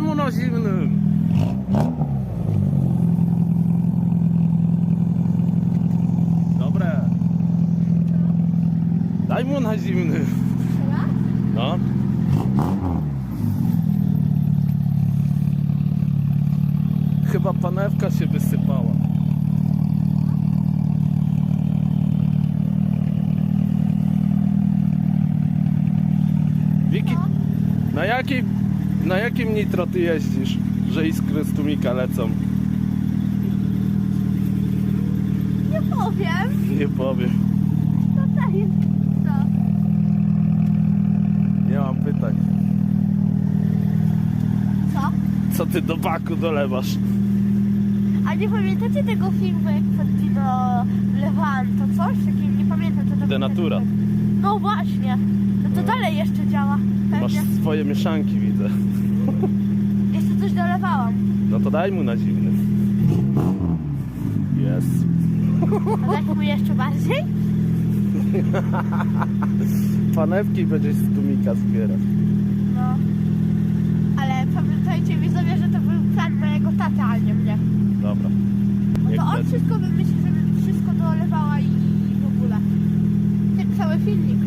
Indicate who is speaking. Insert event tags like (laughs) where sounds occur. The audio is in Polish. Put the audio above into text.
Speaker 1: Daj mu na zimnym. Dobre. Daj mu na zimnym. No. Chyba panewka się wysypała. Wiki, na jakiej, na jakim nitro ty jeździsz, że iskry z tłumika lecą?
Speaker 2: Nie powiem.
Speaker 1: Nie powiem.
Speaker 2: To daje. Co?
Speaker 1: Nie mam pytań.
Speaker 2: Co?
Speaker 1: Co ty do baku dolewasz?
Speaker 2: A nie pamiętacie tego filmu, jak Fantino wlewałem to coś? Takim, nie pamiętam co to
Speaker 1: Denatura.
Speaker 2: No właśnie. No to dalej jeszcze działa.
Speaker 1: Masz
Speaker 2: Pewnie.
Speaker 1: swoje mieszanki, widzę. (laughs)
Speaker 2: Jeszcze coś dolewałam.
Speaker 1: No to daj mu na zimny. Jest.
Speaker 2: A dać mu jeszcze bardziej? (laughs)
Speaker 1: Panewki będziesz z tłumika zbierać.
Speaker 2: No. Ale pamiętajcie widzowie, że to był plan mojego taty, a nie mnie.
Speaker 1: Dobra.
Speaker 2: No
Speaker 1: Niech
Speaker 2: to on wszystko wymyślił, żeby wszystko dolewała i w ogóle. Ten cały filmik.